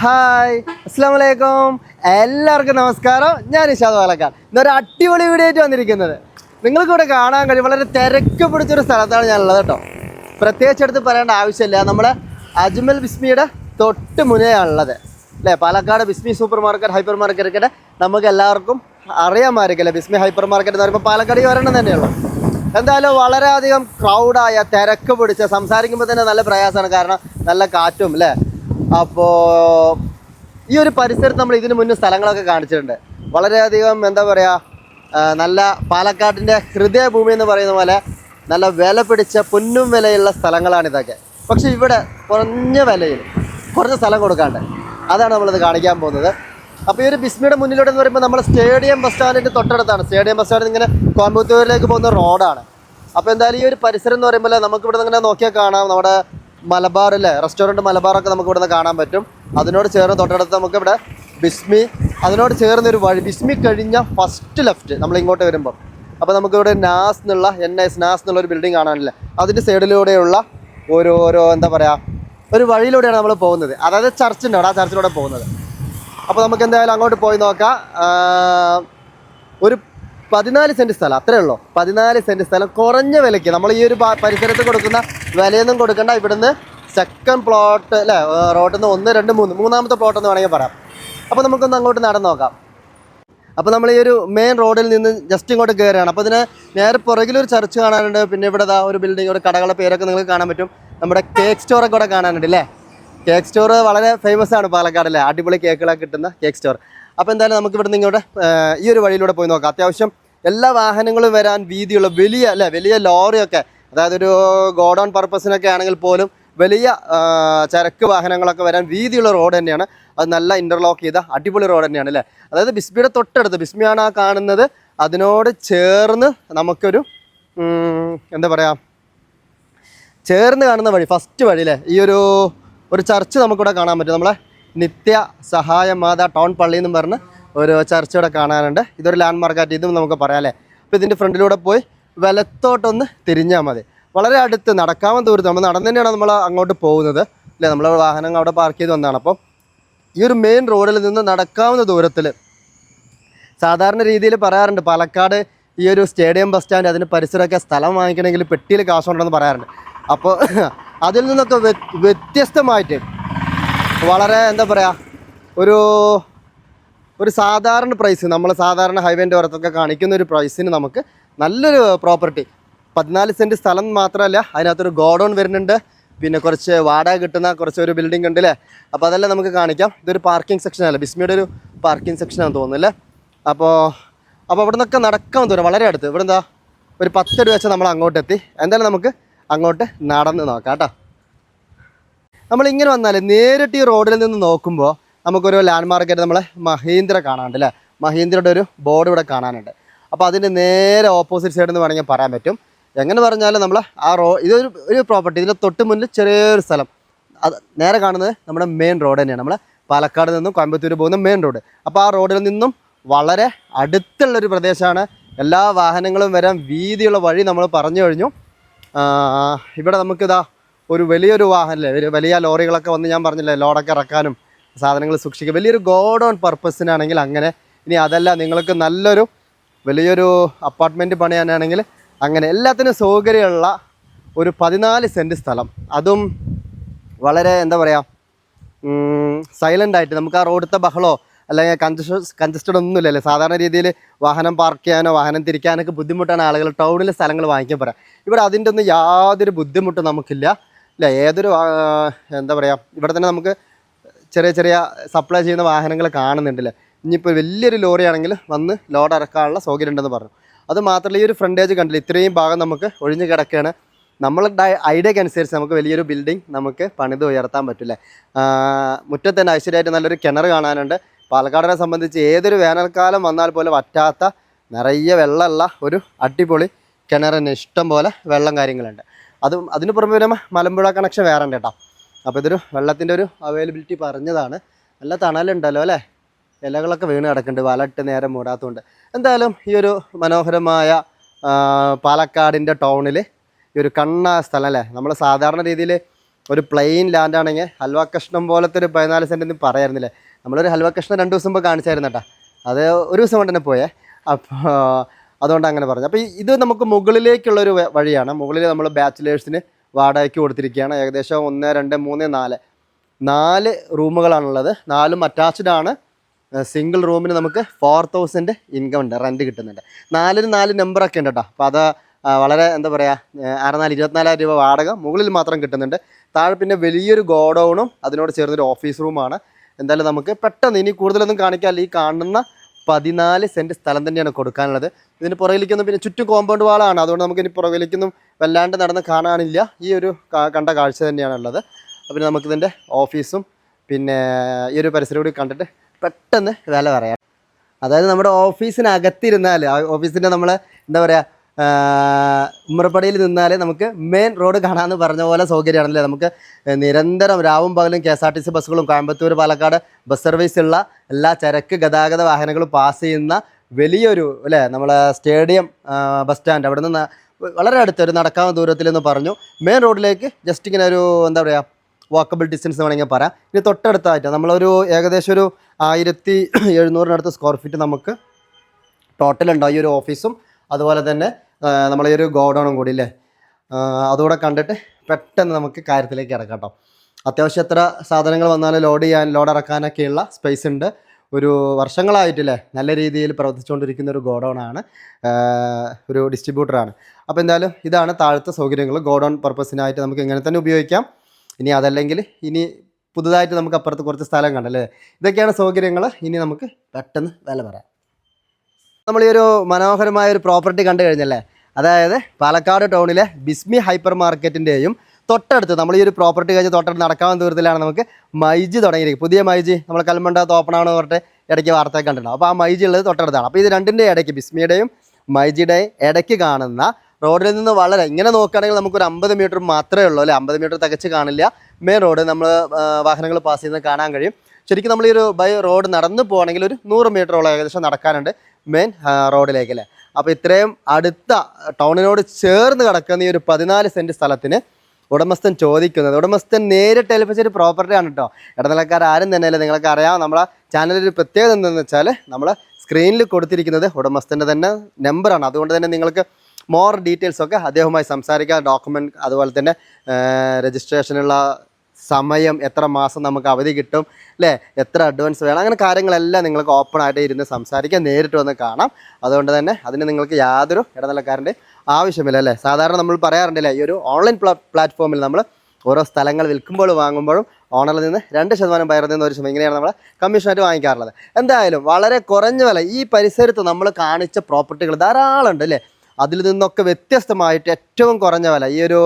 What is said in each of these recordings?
Hi അസ്സാം വലൈക്കും എല്ലാവർക്കും നമസ്കാരം. ഞാൻ ഇഷാദ് പാലക്കാട്. ഇന്നൊരു അടിപൊളി വീഡിയോ ആയിട്ട് വന്നിരിക്കുന്നത്. നിങ്ങൾക്ക് ഇവിടെ കാണാൻ കഴിയും. വളരെ തിരക്ക് പിടിച്ചൊരു സ്ഥലത്താണ് ഞാനുള്ളത് കേട്ടോ. പ്രത്യേകിച്ച് എടുത്ത് പറയേണ്ട ആവശ്യമില്ല. നമ്മുടെ അജ്മൽ ബിസ്മിയുടെ തൊട്ട് മുന്നേയാണുള്ളത് അല്ലേ? Palakkad Bismi super market hyper market നമുക്ക് എല്ലാവർക്കും അറിയാമായിരിക്കില്ല ബിസ്മി ഹൈപ്പർ മാർക്കറ്റ് എന്ന് പറയുമ്പോൾ പാലക്കാട് വരണം തന്നെയുള്ളൂ. എന്തായാലും വളരെയധികം ക്രൗഡായ തിരക്ക് പിടിച്ച സംസാരിക്കുമ്പോൾ തന്നെ നല്ല പ്രയാസമാണ്. കാരണം നല്ല കാറ്റും അല്ലേ? അപ്പോൾ ഈ ഒരു പരിസരത്ത് നമ്മൾ ഇതിനു മുന്നേ സ്ഥലങ്ങളൊക്കെ കാണിച്ചിട്ടുണ്ട്. വളരെയധികം എന്താ പറയുക നല്ല പാലക്കാടിന്റെ ഹൃദയഭൂമി എന്ന് പറയുന്ന പോലെ നല്ല വില പിടിച്ച പൊന്നും വിലയുള്ള സ്ഥലങ്ങളാണ് ഇതൊക്കെ പക്ഷെ ഇവിടെ കുറഞ്ഞ വിലയിൽ കുറഞ്ഞ സ്ഥലം കൊടുക്കാണ്ട് അതാണ് നമ്മളിത് കാണിക്കാൻ പോകുന്നത്. അപ്പോൾ ഈ ഒരു ബിസ്മിയുടെ മുന്നിലൂടെ എന്ന് പറയുമ്പോൾ നമ്മൾ സ്റ്റേഡിയം ബസ് സ്റ്റാൻഡിന്റെ തൊട്ടടുത്താണ്. സ്റ്റേഡിയം ബസ് സ്റ്റാൻഡ് ഇങ്ങനെ കോയമ്പത്തൂരിലേക്ക് പോകുന്ന റോഡാണ്. അപ്പോൾ എന്തായാലും ഈ ഒരു പരിസരം എന്ന് പറയുമ്പോൾ നമുക്ക് ഇവിടെ ഇങ്ങനെ നോക്കിയാൽ കാണാം. നമ്മുടെ മലബാർ അല്ലേ റെസ്റ്റോറന്റ് മലബാറൊക്കെ നമുക്ക് ഇവിടെ നിന്ന് കാണാൻ പറ്റും. അതിനോട് ചേർന്ന് തൊട്ടടുത്ത് നമുക്ക് ഇവിടെ ബിസ്മി അതിനോട് ചേർന്ന് ഒരു വഴി ബിസ്മി കഴിഞ്ഞ ഫസ്റ്റ് ലെഫ്റ്റ് നമ്മൾ ഇങ്ങോട്ട് വരുമ്പോൾ അപ്പോൾ നമുക്ക് ഇവിടെ നാസ് എന്നുള്ള എൻ എസ് നാസ് എന്നുള്ള ഒരു ബിൽഡിംഗ് കാണാനില്ല? അതിന്റെ സൈഡിലൂടെയുള്ള ഒരു ഓരോ എന്താ പറയുക ഒരു വഴിയിലൂടെയാണ് നമ്മൾ പോകുന്നത്. അതായത് ചർച്ചിന്റെ അവിടെ ആ ചർച്ചിലൂടെ പോകുന്നത്. അപ്പോൾ നമുക്ക് എന്തായാലും അങ്ങോട്ട് പോയി നോക്കാം. ഒരു പതിനാല് സെന്റ് സ്ഥലം അത്രേ ഉള്ളൂ. പതിനാല് സെന്റ് സ്ഥലം കുറഞ്ഞ വിലയ്ക്ക് നമ്മൾ ഈ ഒരു പരിസരത്ത് കൊടുക്കുന്ന വിലയൊന്നും കൊടുക്കണ്ട. ഇവിടുന്ന് സെക്കൻഡ് പ്ലോട്ട് അല്ലേ റോഡിൽ നിന്ന് ഒന്ന് രണ്ട് മൂന്ന് മൂന്നാമത്തെ പ്ലോട്ട് എന്ന് വേണമെങ്കിൽ പറയാം. അപ്പോൾ നമുക്കൊന്ന് അങ്ങോട്ട് നടന്നു നോക്കാം. അപ്പോൾ നമ്മൾ ഈ ഒരു മെയിൻ റോഡിൽ നിന്ന് ജസ്റ്റ് ഇങ്ങോട്ട് കയറുകയാണ് അപ്പോൾ ഇതിന് നേരെ പുറകിലൊരു ചർച്ച് കാണാനുണ്ട്. പിന്നെ ഇവിടെ ദാ ഒരു ബിൽഡിംഗ് ഒരു കടകളുടെ പേരൊക്കെ നിങ്ങൾക്ക് കാണാൻ പറ്റും. നമ്മുടെ കേക്ക് സ്റ്റോറൊക്കെ ഇവിടെ കാണാനുണ്ട് അല്ലേ കേക്ക് സ്റ്റോർ വളരെ ഫേമസ് ആണ് പാലക്കാട് പാലക്കാടിലെ. അടിപൊളി കേക്കുകളൊക്കെ കിട്ടുന്ന കേക്ക് സ്റ്റോർ അപ്പോൾ എന്തായാലും നമുക്ക് ഇവിടെ നിന്ന് ഇങ്ങോട്ട് ഈ ഒരു വഴിയിലൂടെ പോയി നോക്കാം. അത്യാവശ്യം എല്ലാ വാഹനങ്ങളും വരാൻ വീതിയുള്ള വലിയ അല്ലേ വലിയ ലോറിയൊക്കെ അതായത് ഒരു ഗോഡൗൺ പർപ്പസിനൊക്കെ ആണെങ്കിൽ പോലും വലിയ ചരക്ക് വാഹനങ്ങളൊക്കെ വരാൻ വീതിയുള്ള റോഡ് തന്നെയാണ്. അത് നല്ല ഇന്റർലോക്ക് ചെയ്ത അടിപൊളി റോഡ് തന്നെയാണ് അല്ലേ? അതായത് ബിസ്മിയുടെ തൊട്ടടുത്ത് ബിസ്മിയാണ് ആ കാണുന്നത്. അതിനോട് ചേർന്ന് നമുക്കൊരു എന്താ പറയുക ചേർന്ന് കാണുന്ന വഴി ഫസ്റ്റ് വഴി അല്ലേ? ഈ ഒരു ഒരു ചർച്ച് നമുക്കിവിടെ കാണാൻ പറ്റും. നമ്മളെ നിത്യ സഹായ മാതാ ടൗൺ പള്ളി എന്നും പറഞ്ഞ് ഒരു ചർച്ച ഇവിടെ കാണാനുണ്ട്. ഇതൊരു ലാൻഡ് മാർക്കായിട്ട് ഇതും നമുക്ക് പറയാം അല്ലേ? അപ്പോൾ ഇതിന്റെ ഫ്രണ്ടിലൂടെ പോയി വലത്തോട്ടൊന്ന് തിരിഞ്ഞാൽ മതി. വളരെ അടുത്ത് നടക്കാവുന്ന ദൂരത്ത് നമ്മൾ നടന്നു തന്നെയാണ് നമ്മൾ അങ്ങോട്ട് പോകുന്നത് അല്ലേ? നമ്മൾ വാഹനം അവിടെ പാർക്ക് ചെയ്ത് വന്നതാണ്. അപ്പം ഈ ഒരു മെയിൻ റോഡിൽ നിന്ന് നടക്കാവുന്ന ദൂരത്തിൽ സാധാരണ രീതിയിൽ പറയാറുണ്ട് പാലക്കാട് ഈ ഒരു സ്റ്റേഡിയം ബസ് സ്റ്റാൻഡ് അതിന് പരിസരമൊക്കെ സ്ഥലം വാങ്ങിക്കണമെങ്കിൽ പെട്ടിയിൽ കാശുണ്ടെന്ന് പറയാറുണ്ട്. അപ്പോൾ അതിൽ നിന്നൊക്കെ വ്യ- വ്യത്യസ്തമായിട്ട് വളരെ എന്താ പറയുക ഒരു ഒരു സാധാരണ പ്രൈസ് നമ്മൾ സാധാരണ ഹൈവേന്റെ ഓരത്തൊക്കെ കാണിക്കുന്ന ഒരു പ്രൈസിന് നമുക്ക് നല്ലൊരു പ്രോപ്പർട്ടി പതിനാല് സെന്റ് സ്ഥലം മാത്രമല്ല അതിനകത്തൊരു ഗോഡൗൺ വരുന്നുണ്ട്. പിന്നെ കുറച്ച് വാടക കിട്ടുന്ന കുറച്ച് ഒരു ബിൽഡിംഗ് ഉണ്ട് അല്ലേ അപ്പോൾ അതെല്ലാം നമുക്ക് കാണിക്കാം. ഇതൊരു പാർക്കിംഗ് സെക്ഷൻ അല്ല? ബിസ്മിയുടെ ഒരു പാർക്കിംഗ് സെക്ഷനാണെന്ന് തോന്നുന്നു അല്ലേ അപ്പോൾ അപ്പോൾ ഇവിടെ നിന്നൊക്കെ നടക്കാൻ തോന്നുന്നു വളരെ അടുത്ത്. ഇവിടെ എന്താ ഒരു പത്തടി വെച്ച് നമ്മൾ അങ്ങോട്ടെത്തി. എന്തായാലും നമുക്ക് അങ്ങോട്ട് നടന്ന് നോക്കാം കേട്ടോ. നമ്മൾ ഇങ്ങനെ വന്നാൽ നേരിട്ട് ഈ റോഡിൽ നിന്ന് നോക്കുമ്പോൾ നമുക്കൊരു ലാൻഡ് മാർക്കായിട്ട് നമ്മളെ മഹീന്ദ്ര കാണാനുണ്ട് അല്ലേ? മഹീന്ദ്രയുടെ ഒരു ബോർഡ് ഇവിടെ കാണാനുണ്ട്. അപ്പോൾ അതിന്റെ നേരെ ഓപ്പോസിറ്റ് സൈഡ് എന്ന് വേണമെങ്കിൽ പറയാൻ പറ്റും. എങ്ങനെ പറഞ്ഞാലും നമ്മൾ ആ റോ ഇതൊരു ഒരു പ്രോപ്പർട്ടി ഇതിന്റെ തൊട്ട് മുന്നിൽ ചെറിയൊരു സ്ഥലം. അത് നേരെ കാണുന്നത് നമ്മുടെ മെയിൻ റോഡ് തന്നെയാണ്. നമ്മൾ പാലക്കാട് നിന്നും കോയമ്പത്തൂർ പോകുന്ന മെയിൻ റോഡ് അപ്പോൾ ആ റോഡിൽ നിന്നും വളരെ അടുത്തുള്ളൊരു പ്രദേശമാണ്. എല്ലാ വാഹനങ്ങളും വരാൻ വീതിയുള്ള വഴി നമ്മൾ പറഞ്ഞു കഴിഞ്ഞു. ഇവിടെ നമുക്കിതാ ഒരു വലിയൊരു വാഹനമല്ലേ വലിയ ലോറികളൊക്കെ വന്ന് ഞാൻ പറഞ്ഞില്ലേ ലോഡൊക്കെ ഇറക്കാനും സാധനങ്ങൾ സൂക്ഷിക്കുക വലിയൊരു ഗോഡൗൺ പർപ്പസിനാണെങ്കിൽ അങ്ങനെ ഇനി അതല്ല നിങ്ങൾക്ക് നല്ലൊരു വലിയൊരു അപ്പാർട്ട്മെന്റ് പണിയാനാണെങ്കിൽ അങ്ങനെ എല്ലാത്തിനും സൗകര്യമുള്ള ഒരു പതിനാല് സെന്റ് സ്ഥലം. അതും വളരെ എന്താ പറയുക സൈലന്റ് ആയിട്ട്. നമുക്ക് ആ റോഡത്തെ ബഹളോ അല്ലെങ്കിൽ കൺജസ്റ്റ കൺജസ്റ്റഡ് ഒന്നുമില്ലല്ലേ? സാധാരണ രീതിയിൽ വാഹനം പാർക്ക് ചെയ്യാനോ വാഹനം തിരിക്കാനൊക്കെ ബുദ്ധിമുട്ടാണ് ആളുകൾ ടൗണിലെ സ്ഥലങ്ങൾ വാങ്ങിക്കാൻ പറയാം. ഇവിടെ അതിന്റെ ഒന്നും യാതൊരു ബുദ്ധിമുട്ടും നമുക്കില്ല. ഇല്ല ഏതൊരു എന്താ പറയുക ഇവിടെ തന്നെ നമുക്ക് ചെറിയ ചെറിയ സപ്ലൈ ചെയ്യുന്ന വാഹനങ്ങൾ കാണുന്നുണ്ടല്ലേ. ഇനിയിപ്പോൾ വലിയൊരു ലോറിയാണെങ്കിൽ വന്ന് ലോഡ് ഇറക്കാനുള്ള സൗകര്യം ഉണ്ടെന്ന് പറഞ്ഞു. അത് മാത്രമല്ല ഈ ഒരു ഫ്രണ്ടേജ് കണ്ടില്ല ഇത്രയും ഭാഗം നമുക്ക് ഒഴിഞ്ഞു കിടക്കുകയാണ് നമ്മളുടെ ഐഡിയക്ക് അനുസരിച്ച് നമുക്ക് വലിയൊരു ബിൽഡിംഗ് നമുക്ക് പണിത് ഉയർത്താൻ പറ്റില്ലേ. മുറ്റത്ത് തന്നെ ഐശ്വര്യമായിട്ട് നല്ലൊരു കിണർ കാണാനുണ്ട്. പാലക്കാടിനെ സംബന്ധിച്ച് ഏതൊരു വേനൽക്കാലം വന്നാൽ പോലും വറ്റാത്ത നിറയെ വെള്ളമുള്ള ഒരു അടിപൊളി കിണറിന് ഇഷ്ടം പോലെ വെള്ളം കാര്യങ്ങളുണ്ട്. അതും അതിന് പുറമെ വരുമ്പോൾ മലമ്പുഴ കണക്ഷൻ വേറെ ഉണ്ട് കേട്ടോ. അപ്പോൾ ഇതൊരു വെള്ളത്തിന്റെ ഒരു അവൈലബിലിറ്റി പറഞ്ഞതാണ്. നല്ല തണലുണ്ടല്ലോ അല്ലേ? ഇലകളൊക്കെ വീണ് കിടക്കുന്നുണ്ട് വലട്ട് നേരെ മൂടാത്തതുകൊണ്ട്. എന്തായാലും ഈ ഒരു മനോഹരമായ പാലക്കാടിന്റെ ടൗണിൽ ഈ ഒരു കണ്ണ സ്ഥലം അല്ലേ? നമ്മൾ സാധാരണ രീതിയിൽ ഒരു പ്ലെയിൻ ലാൻഡ് ആണെങ്കിൽ ഹൽവ കഷ്ണം പോലത്തെ ഒരു പതിനാല് സെന്റ് ഒന്നും പറയായിരുന്നില്ലേ നമ്മളൊരു ഹൽവ കഷ്ണം രണ്ട് ദിവസം മുമ്പ് കാണിച്ചായിരുന്നു കേട്ടോ. അത് ഒരു ദിവസം കൊണ്ട് തന്നെ പോയേ. അപ്പോൾ അതുകൊണ്ട് അങ്ങനെ പറഞ്ഞു. അപ്പോൾ ഇത് നമുക്ക് മുകളിലേക്കുള്ള ഒരു വഴിയാണ്. മുകളിൽ നമ്മൾ ബാച്ചിലേഴ്സിന് വാടകയ്ക്ക് കൊടുത്തിരിക്കുകയാണ്. ഏകദേശം ഒന്ന് രണ്ട് മൂന്ന് നാല്. നാല് റൂമുകളാണുള്ളത്. നാലും അറ്റാച്ച്ഡ് ആണ്. സിംഗിൾ റൂമിന് നമുക്ക് ഫോർ തൗസൻഡ് ഇൻകം ഉണ്ട്. റെന്റ് കിട്ടുന്നുണ്ട്. നാലിന് നാല് നമ്പറൊക്കെ ഉണ്ട് കേട്ടോ അപ്പോൾ അത് വളരെ എന്താ പറയുക അറുനാല് ഇരുപത്തിനാലായിരം രൂപ വാടക മുകളിൽ മാത്രം കിട്ടുന്നുണ്ട്. താഴെ പിന്നെ വലിയൊരു ഗോഡൗണും അതിനോട് ചേർന്നൊരു ഓഫീസ് റൂമാണ് എന്തായാലും നമുക്ക് പെട്ടെന്ന് ഇനി കൂടുതലൊന്നും കാണിക്കാല്ല ഈ കാണുന്ന പതിനാല് സെന്റ് സ്ഥലം തന്നെയാണ് കൊടുക്കാനുള്ളത്. ഇതിന് പുറകിലേക്കൊന്നും പിന്നെ ചുറ്റും കോമ്പൗണ്ട് വാളാണ്. അതുകൊണ്ട് നമുക്ക് ഇനി പുറകിലേക്കൊന്നും വല്ലാണ്ട് നടന്ന് കാണാനില്ല. ഈ ഒരു കണ്ട കാഴ്ച തന്നെയാണുള്ളത്. അപ്പം നമുക്കിതിന്റെ ഓഫീസും പിന്നെ ഈ ഒരു പരിസരം കൂടി കണ്ടിട്ട് പെട്ടെന്ന് വില പറയാം. അതായത് നമ്മുടെ ഓഫീസിനകത്തിരുന്നാൽ ഓഫീസിന്റെ നമ്മൾ എന്താ പറയുക ഉമ്മറപ്പടിയിൽ നിന്നാലേ നമുക്ക് മെയിൻ റോഡ് കാണാമെന്ന് പറഞ്ഞ പോലെ സൗകര്യമാണല്ലേ? നമുക്ക് നിരന്തരം രാവും പകലും K S R T C ബസ്സുകളും കോയമ്പത്തൂർ പാലക്കാട് ബസ് സർവീസ് ഉള്ള എല്ലാ ചരക്ക് ഗതാഗത വാഹനങ്ങളും പാസ് ചെയ്യുന്ന വലിയൊരു അല്ലേ നമ്മളെ സ്റ്റേഡിയം ബസ് സ്റ്റാൻഡ് അവിടെ നിന്ന് വളരെ അടുത്ത് ഒരു നടക്കാവുന്ന ദൂരത്തിൽ എന്ന് പറഞ്ഞു. മെയിൻ റോഡിലേക്ക് ജസ്റ്റ് ഇങ്ങനെ ഒരു എന്താ പറയുക വാക്കബിൾ ഡിസ്റ്റൻസ് വേണമെങ്കിൽ പറയാം. ഇനി തൊട്ടടുത്തായിട്ട് നമ്മളൊരു ഏകദേശം ഒരു ആയിരത്തി എഴുന്നൂറിനടുത്ത് സ്ക്വയർ ഫീറ്റ് നമുക്ക് ടോട്ടൽ ഉണ്ടാവും. ഈ ഒരു ഓഫീസും അതുപോലെ തന്നെ നമ്മളെ ഒരു ഗോഡൗണും കൂടി അല്ലേ ആ, അതുകൂടെ കണ്ടിട്ട് പെട്ടെന്ന് നമുക്ക് കാര്യത്തിലേക്ക് ഇറക്കാം കേട്ടോ. അത്യാവശ്യം എത്ര സാധനങ്ങൾ വന്നാലും ലോഡ് ചെയ്യാൻ ലോഡ് ഇറക്കാനൊക്കെയുള്ള സ്പേസ് ഉണ്ട്. ഒരു വർഷങ്ങളായിട്ടില്ലേ നല്ല രീതിയിൽ പ്രവർത്തിച്ചുകൊണ്ടിരിക്കുന്ന ഒരു ഗോഡൗൺ ആണ് ഒരു ഡിസ്ട്രിബ്യൂട്ടറാണ് അപ്പോൾ എന്തായാലും ഇതാണ് താഴത്തെ സൗകര്യങ്ങൾ. ഗോഡൗൺ പർപ്പസിനായിട്ട് നമുക്ക് ഇങ്ങനെ തന്നെ ഉപയോഗിക്കാം. ഇനി അതല്ലെങ്കിൽ ഇനി പുതുതായിട്ട് നമുക്ക് അപ്പുറത്ത് കുറച്ച് സ്ഥലം കണ്ടല്ലേ? ഇതൊക്കെയാണ് സൗകര്യങ്ങൾ ഇനി നമുക്ക് പെട്ടെന്ന് വില പറയാം. നമ്മൾ ഈ ഒരു മനോഹരമായ ഒരു പ്രോപ്പർട്ടി കണ്ടു കഴിഞ്ഞല്ലേ? അതായത് പാലക്കാട് ടൗണിലെ ബിസ്മി ഹൈപ്പർ മാർക്കറ്റിന്റെയും തൊട്ടടുത്ത് നമ്മൾ ഈ ഒരു പ്രോപ്പർട്ടി കഴിഞ്ഞ് തൊട്ടടുത്ത് നടക്കാൻ ദൂരത്തിലാണ് നമുക്ക് മൈജി തുടങ്ങിയിരിക്കും പുതിയ മൈജി നമ്മൾ കൽമണ്ടത്ത് ഓപ്പൺ ആണെന്ന് പറഞ്ഞിട്ട് ഇടയ്ക്ക് വാർത്ത കണ്ടിട്ടുണ്ട്. അപ്പോൾ ആ മൈജി ഉള്ളത് തൊട്ടടുത്താണ്. അപ്പോൾ ഇത് രണ്ടിന്റെ ഇടയ്ക്ക് ബിസ്മിയുടെയും മൈജിയുടെയും ഇടയ്ക്ക് കാണുന്ന റോഡിൽ നിന്ന് വളരെ ഇങ്ങനെ നോക്കുകയാണെങ്കിൽ നമുക്കൊരു അമ്പത് മീറ്റർ മാത്രമേ ഉള്ളൂ അല്ലേ? അമ്പത് മീറ്റർ തികച്ച് കാണില്ല. മെയിൻ റോഡ് നമ്മൾ വാഹനങ്ങൾ പാസ് ചെയ്യുന്നത് കാണാൻ കഴിയും. ശരിക്കും നമ്മൾ ഈ ഒരു ബൈ റോഡ് നടന്നു പോകണമെങ്കിൽ ഒരു നൂറ് മീറ്ററോളം ഏകദേശം നടക്കാനുണ്ട്. മെയിൻ റോഡിലേക്ക് അല്ലേ? അപ്പോൾ ഇത്രയും അടുത്ത ടൗണിനോട് ചേർന്ന് കിടക്കുന്ന ഈ ഒരു പതിനാല് സെന്റ് സ്ഥലത്തിന് ഉടമസ്ഥൻ ചോദിക്കുന്നത്. ഉടമസ്ഥൻ നേരിട്ട് ഏൽപ്പിച്ച ഒരു പ്രോപ്പർട്ടിയാണ് കേട്ടോ ഇടനിലക്കാർ ആരും തന്നെ തന്നെയല്ല. നിങ്ങൾക്ക് അറിയാം നമ്മളെ ചാനലിൽ ഒരു പ്രത്യേകത എന്താണെന്ന് വെച്ചാൽ നമ്മൾ സ്ക്രീനിൽ കൊടുത്തിരിക്കുന്നത് ഉടമസ്ഥന്റെ തന്നെ നമ്പറാണ് അതുകൊണ്ട് തന്നെ നിങ്ങൾക്ക് മോർ ഡീറ്റെയിൽസൊക്കെ അദ്ദേഹവുമായി സംസാരിക്കാം. ഡോക്യുമെന്റ് അതുപോലെ തന്നെ രജിസ്ട്രേഷനുള്ള സമയം എത്ര മാസം നമുക്ക് അവധി കിട്ടും അല്ലേ എത്ര അഡ്വാൻസ് വേണം അങ്ങനെ കാര്യങ്ങളെല്ലാം നിങ്ങൾക്ക് ഓപ്പൺ ആയിട്ട് ഇരുന്ന് സംസാരിക്കാം നേരിട്ട് വന്ന് കാണാം. അതുകൊണ്ട് തന്നെ അതിന് നിങ്ങൾക്ക് യാതൊരു ഇടനിലക്കാരന്റെ ആവശ്യമില്ല അല്ലേ സാധാരണ നമ്മൾ പറയാറുണ്ടല്ലേ ഈ ഒരു ഓൺലൈൻ പ്ലാറ്റ്ഫോമിൽ നമ്മൾ ഓരോ സ്ഥലങ്ങൾ വിൽക്കുമ്പോഴും വാങ്ങുമ്പോഴും ഓണറിൽ നിന്ന് രണ്ട് ശതമാനം പയറിൽ നിന്ന് ഒരു ശതമാനം ഇങ്ങനെയാണ് നമ്മൾ കമ്മീഷനായിട്ട് വാങ്ങിക്കാറുള്ളത്. എന്തായാലും വളരെ കുറഞ്ഞ വില ഈ പരിസരത്ത് നമ്മൾ കാണിച്ച പ്രോപ്പർട്ടികൾ ധാരാളം ഉണ്ട് അല്ലേ അതിൽ നിന്നൊക്കെ വ്യത്യസ്തമായിട്ട് ഏറ്റവും കുറഞ്ഞ വില ഈ ഒരു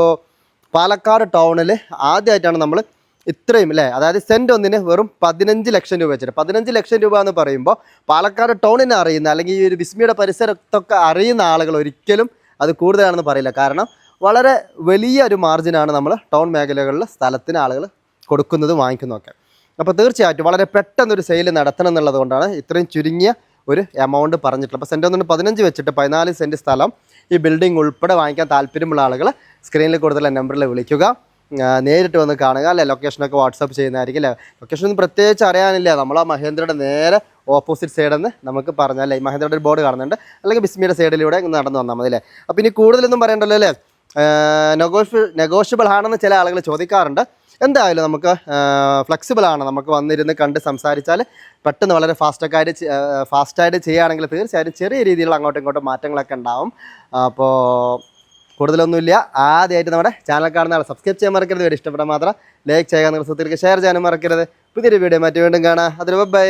പാലക്കാട് ടൗണിൽ ആദ്യമായിട്ടാണ് നമ്മൾ ഇത്രയും അല്ലേ? അതായത് സെന്റ് ഒന്നിന് വെറും പതിനഞ്ച് ലക്ഷം രൂപ വെച്ചിട്ട് പതിനഞ്ച് ലക്ഷം രൂപ എന്ന് പറയുമ്പോൾ പാലക്കാട് ടൗണിനെ അറിയുന്ന അല്ലെങ്കിൽ ഈ ഒരു വിസ്മിയുടെ പരിസരത്തൊക്കെ അറിയുന്ന ആളുകൾ ഒരിക്കലും അത് കൂടുതലാണെന്ന് പറയില്ല. കാരണം വളരെ വലിയ ഒരു മാർജിനാണ് നമ്മൾ ടൗൺ മേഖലകളിൽ സ്ഥലത്തിന് ആളുകൾ കൊടുക്കുന്നതും വാങ്ങിക്കുന്നതൊക്കെ അപ്പോൾ തീർച്ചയായിട്ടും വളരെ പെട്ടെന്നൊരു സെയിൽ നടത്തണം എന്നുള്ളത് കൊണ്ടാണ് ഇത്രയും ചുരുങ്ങിയ ഒരു എമൗണ്ട് പറഞ്ഞിട്ടുള്ളത്. അപ്പോൾ സെന്റ് ഒന്നിന് പതിനഞ്ച് വെച്ചിട്ട് പതിനാല് സെന്റ് സ്ഥലം ഈ ബിൽഡിംഗ് ഉൾപ്പെടെ വാങ്ങിക്കാൻ താല്പര്യമുള്ള ആളുകൾ സ്ക്രീനിൽ കൊടുത്തുള്ള നമ്പറിൽ വിളിക്കുക. നേരിട്ട് വന്ന് കാണുക. അല്ലെ? ലൊക്കേഷനൊക്കെ വാട്സപ്പ് ചെയ്യുന്നതായിരിക്കും അല്ലേ? ലൊക്കേഷൻ ഒന്നും പ്രത്യേകിച്ച് അറിയാനില്ല. നമ്മൾ ആ മഹേന്ദ്രയുടെ നേരെ ഓപ്പോസിറ്റ് സൈഡിൽ നിന്ന് നമുക്ക് പറഞ്ഞാൽ അല്ലേ? മഹേന്ദ്രയുടെ ഒരു ബോർഡ് കാണുന്നുണ്ട്. അല്ലെങ്കിൽ ബിസ്മിയുടെ സൈഡിലൂടെ നടന്നു വന്നാൽ മതി അല്ലേ? അപ്പോൾ ഇനി കൂടുതലൊന്നും പറയണ്ടല്ലോ അല്ലേ? നെഗോഷ്യ നെഗോഷ്യബിൾ ആണെന്ന് ചില ആളുകൾ ചോദിക്കാറുണ്ട്. എന്തായാലും നമുക്ക് ഫ്ലെക്സിബിൾ ആണ് നമുക്ക് വന്നിരുന്ന് കണ്ട് സംസാരിച്ചാൽ പെട്ടെന്ന് വളരെ ഫാസ്റ്റൊക്കെ ആയിട്ട് ഫാസ്റ്റായിട്ട് ചെയ്യുകയാണെങ്കിൽ തീർച്ചയായിട്ടും ചെറിയ രീതിയിലുള്ള അങ്ങോട്ടും ഇങ്ങോട്ടും മാറ്റങ്ങളൊക്കെ ഉണ്ടാവും. അപ്പോൾ കൂടുതലൊന്നുമില്ല. ആദ്യമായിട്ട് നമ്മുടെ ചാനൽ കാണുന്ന ആൾ സബ്സ്ക്രൈബ് ചെയ്യാൻ മറക്കരുത്. വീഡിയോ ഇഷ്ടപ്പെടാൻ മാത്രം ലൈക്ക് ചെയ്യുക. നിങ്ങൾ സുഹൃത്തുക്കൾക്ക് ഷെയർ ചെയ്യാനും മറക്കരുത്. പുതിയൊരു വീഡിയോ മറ്റു വീണ്ടും കാണാം. അതിൽ ബൈ